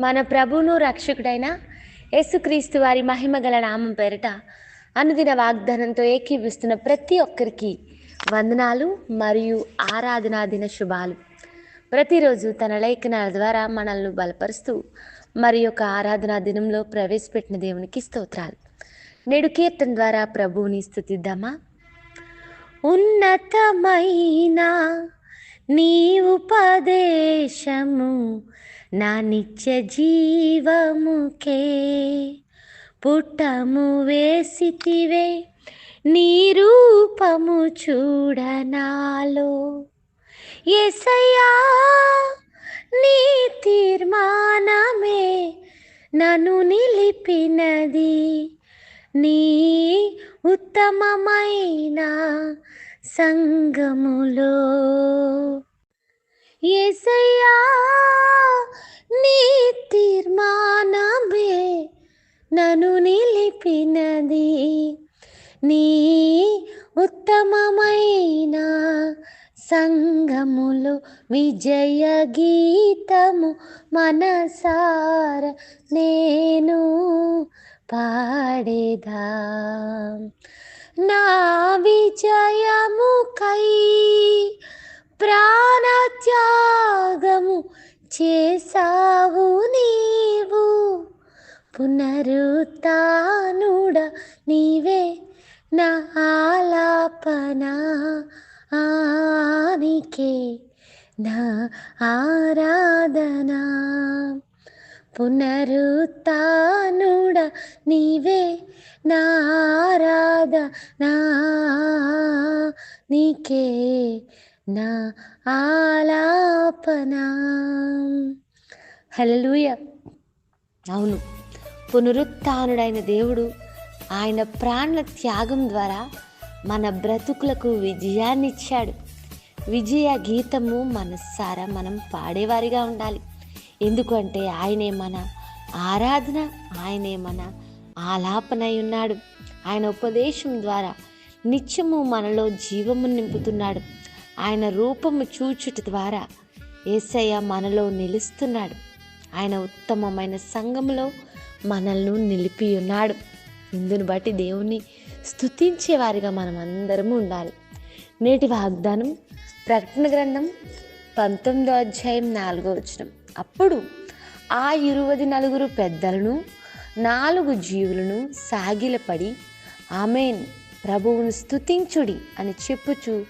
మన ప్రభును రక్షకుడైన యేసుక్రీస్తు వారి మహిమగల నామం పేరిట అనుదిన వాగ్దానంతో ఏకీవిస్తున్న ప్రతి ఒక్కరికి వందనాలు మరియు ఆరాధనా దిన శుభాలు. ప్రతిరోజు తన లేఖనాల ద్వారా మనల్ని బలపరుస్తూ మరి యొక్క ఆరాధనా దినంలో ప్రవేశపెట్టిన దేవునికి స్తోత్రాలు. నేడు కీర్తన ద్వారా ప్రభువుని స్థుతిద్దామా? ఉన్నతమైన నీ ఉపదేశ నా నిత్య జీవముకే పుట్టము వేసితివే నీ రూపము చూడనాలో ఎసయా నీ తీర్మానమే నన్ను నిలిపినది. నీ ఉత్తమమైన సంగములో. ఏసయ్యా నను నిలిపినది నీ ఉత్తమమైన సంగములు విజయ గీతము మనసార నేను పాడేదా. నా విజయముకై ప్రాణత్యాగము చేసావు నీవు. పునరు నీకే నా ఆరాధన పునరుత్నుడ నీవే నా ఆరాధన. నీకే నా ఆలాపన. హలలుయ అవును పునరుత్డైన దేవుడు ఆయన ప్రాణ త్యాగం ద్వారా మన బ్రతుకులకు విజయాన్నిచ్చాడు. విజయ గీతము మనస్సారా మనం పాడేవారిగా ఉండాలి. ఎందుకంటే ఆయనే మన ఆరాధన ఆయనే మన ఆలాపనై ఉన్నాడు ఆయన ఉపదేశం ద్వారా నిత్యము మనలో జీవము నింపుతున్నాడు. ఆయన రూపము చూచుట ద్వారా ఏసయ్య మనలో నిలుస్తున్నాడు. ఆయన ఉత్తమమైన సంఘములో మనల్ని నిలిపి ఉన్నాడు ఇందును బట్టి దేవుణ్ణి స్తుతించేవారిగా మనం అందరము ఉండాలి. నేటి వాగ్దానం ప్రకటన గ్రంథం పంతొమ్మిదో అధ్యాయం నాలుగో వచనం. అప్పుడు ఆ ఇరువది నలుగురు పెద్దలను నాలుగు జీవులను సాగిలపడి ఆమెన్ ప్రభువును స్తుతించుడి అని చెప్పుచు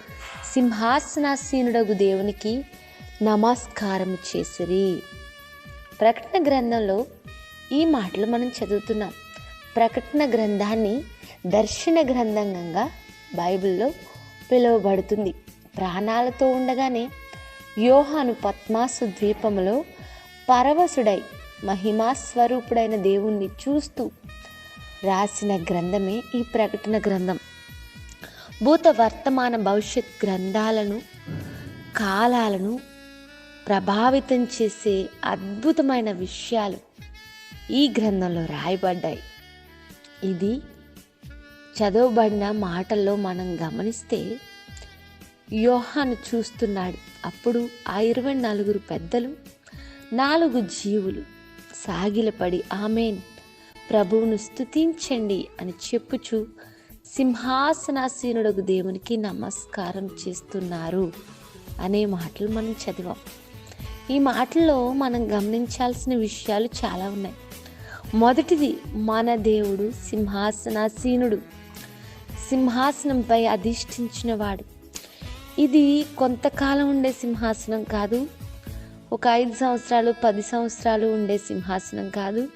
సింహాసనాసీనుడగు దేవునికి నమస్కారం చేసిరి. ప్రకటన గ్రంథంలో ఈ మాటలు మనం చదువుతున్నాం. ప్రకటన గ్రంథాన్ని దర్శన గ్రంథంగా బైబిల్లో పిలువబడుతుంది. ప్రాణాలతో ఉండగానే యోహాను పద్మాసు ద్వీపములో పరవశుడై మహిమా స్వరూపుడైన దేవుణ్ణి చూస్తూ రాసిన గ్రంథమే ఈ ప్రకటన గ్రంథం. భూత వర్తమాన భవిష్యత్ గ్రంథాలను కాలాలను ప్రభావితం చేసే అద్భుతమైన విషయాలు ఈ గ్రంథంలో రాయబడ్డాయి. ఇది చదవబడిన మాటల్లో మనం గమనిస్తే యోహాను చూస్తున్నాడు. అప్పుడు ఆ ఇరవై నలుగురు పెద్దలు నాలుగు జీవులు సాగిలపడి ఆమెన్ ప్రభువును స్తుతించండి అని చెప్పుచు సింహాసనాసీనుడకు దేవునికి నమస్కారం చేస్తున్నారు అనే మాటలు మనం చదివాం. ఈ మాటల్లో మనం గమనించాల్సిన విషయాలు చాలా ఉన్నాయి. మొదటిది మన దేవుడు సింహాసనాసీనుడు. సింహాసనంపై అధిష్ఠించినవాడు. ఇది కొంతకాలం ఉండే సింహాసనం కాదు. ఒక ఐదు సంవత్సరాలు పది సంవత్సరాలు ఉండే సింహాసనం కాదు.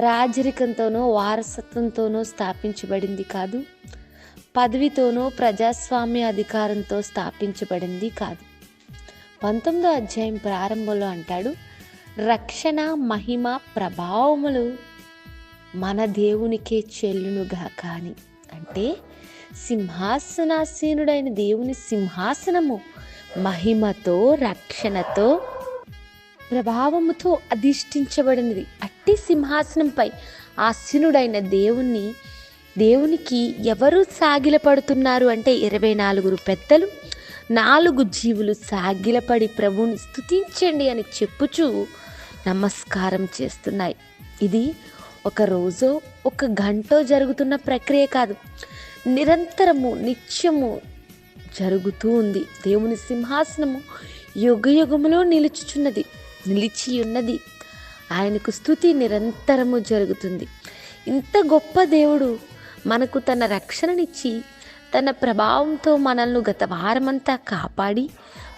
రాజరికంతోనో వారసత్వంతోనో స్థాపించబడింది కాదు. పదవితోనో ప్రజాస్వామ్య అధికారంతో స్థాపించబడింది కాదు. పంతొమ్మిదో అధ్యాయం ప్రారంభంలో అంటాడు రక్షణ మహిమ ప్రభావములు మన దేవునికే చెల్లునుగా కానీ అంటే సింహాసనాసీనుడైన దేవుని సింహాసనము మహిమతో రక్షణతో ప్రభావముతో అధిష్ఠించబడినది. అట్టి సింహాసనంపై ఆసీనుడైన దేవుణ్ణి దేవునికి ఎవరు సాగిలపడుతున్నారు అంటే ఇరవై నాలుగురు పెద్దలు నాలుగు జీవులు సాగిలపడి ప్రభువుని స్థుతించండి అని చెప్పుచూ నమస్కారం చేస్తున్నాయి. ఇది ఒక రోజో ఒక గంటో జరుగుతున్న ప్రక్రియ కాదు. నిరంతరము నిత్యము జరుగుతూ ఉంది. దేవుని సింహాసనము యుగ యుగములో నిలుచుచున్నది నిలిచి ఉన్నది. ఆయనకు స్థుతి నిరంతరము జరుగుతుంది. ఇంత గొప్ప దేవుడు మనకు తన రక్షణనిచ్చి తన ప్రభావంతో మనల్ని గత వారమంతా కాపాడి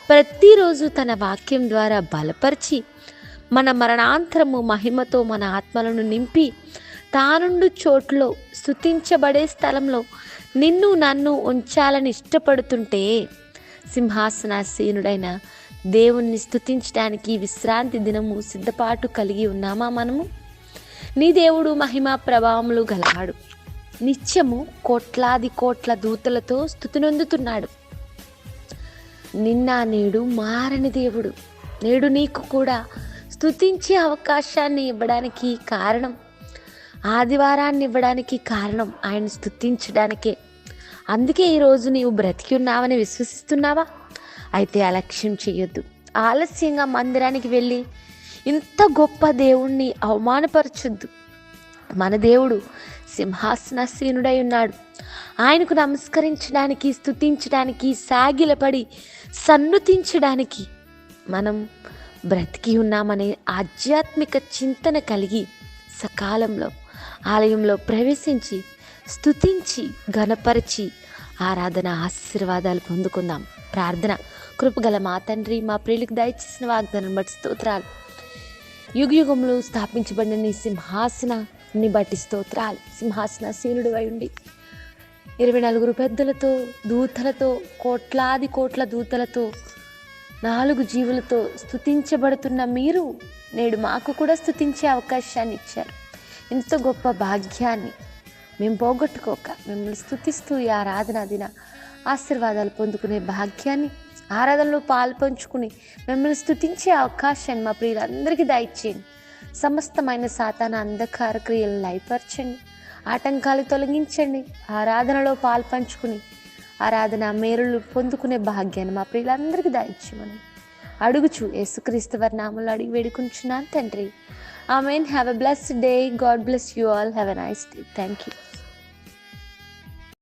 ప్రతిరోజు తన వాక్యం ద్వారా బలపరిచి మన మరణాంతరము మహిమతో మన ఆత్మలను నింపి తానుండు చోట్లో స్థుతించబడే స్థలంలో నిన్ను నన్ను ఉంచాలని ఇష్టపడుతుంటే సింహాసనాసీనుడైన దేవుణ్ణి స్థుతించడానికి విశ్రాంతి దినము సిద్ధపాటు కలిగి ఉన్నామా మనము? నీ దేవుడు మహిమ ప్రభావములు గలవాడు. నిత్యము కోట్లాది కోట్ల దూతలతో స్థుతినొందుతున్నాడు నిన్న నేడు మారని దేవుడు. నేడు నీకు కూడా స్థుతించే అవకాశాన్ని ఇవ్వడానికి కారణం ఆదివారాన్ని ఇవ్వడానికి కారణం ఆయన స్థుతించడానికే అందుకే ఈరోజు నీవు బ్రతికి ఉన్నావని విశ్వసిస్తున్నావా? అయితే అలక్ష్యం చేయొద్దు. ఆలస్యంగా మందిరానికి వెళ్ళి ఇంత గొప్ప దేవుణ్ణి అవమానపరచొద్దు. మన దేవుడు సింహాసనసీనుడై ఉన్నాడు. ఆయనకు నమస్కరించడానికి స్థుతించడానికి సాగిలపడి సన్నుతించడానికి మనం బ్రతికి ఉన్నామనే ఆధ్యాత్మిక చింతన కలిగి సకాలంలో ఆలయంలో ప్రవేశించి స్థుతించి ఘనపరిచి ఆరాధన ఆశీర్వాదాలు పొందుకుందాం. ప్రార్థన. కృపగల మా తండ్రి మా ప్రియులకు దయచేసిన వాగ్దానం బట్టి స్తోత్రాలు. యుగ యుగంలో స్థాపించబడిన నీ సింహాసనాన్ని బట్టి స్తోత్రాలు. సింహాసన సీనుడు ఉండి. ఇరవై నలుగురు పెద్దలతో దూతలతో కోట్లాది కోట్ల దూతలతో నాలుగు జీవులతో స్థుతించబడుతున్న మీరు నేడు మాకు కూడా స్థుతించే అవకాశాన్ని ఇచ్చారు. ఇంత గొప్ప భాగ్యాన్ని మేము పోగొట్టుకోక మిమ్మల్ని స్థుతిస్తూ ఈ ఆరాధన దిన ఆశీర్వాదాలు పొందుకునే భాగ్యాన్ని ఆరాధనలో పాల్పంచుకుని మిమ్మల్ని స్థుతించే అవకాశాన్ని మా ప్రియులందరికీ దయచేయండి. సమస్తమైన సాతాన అంధకార క్రియలను లయపరచండి. ఆటంకాలు తొలగించండి. ఆరాధనలో పాల్పంచుకుని ఆరాధన మేరులు పొందుకునే భాగ్యాన్ని మా ప్రియులందరికీ దయచేయమని అడుగుచు యేసుక్రీస్తు వారి నామంలో అడిగి వేడుకుంటున్నాను తండ్రి. Amen. Have a blessed day. God bless you all. Have a nice day. Thank you.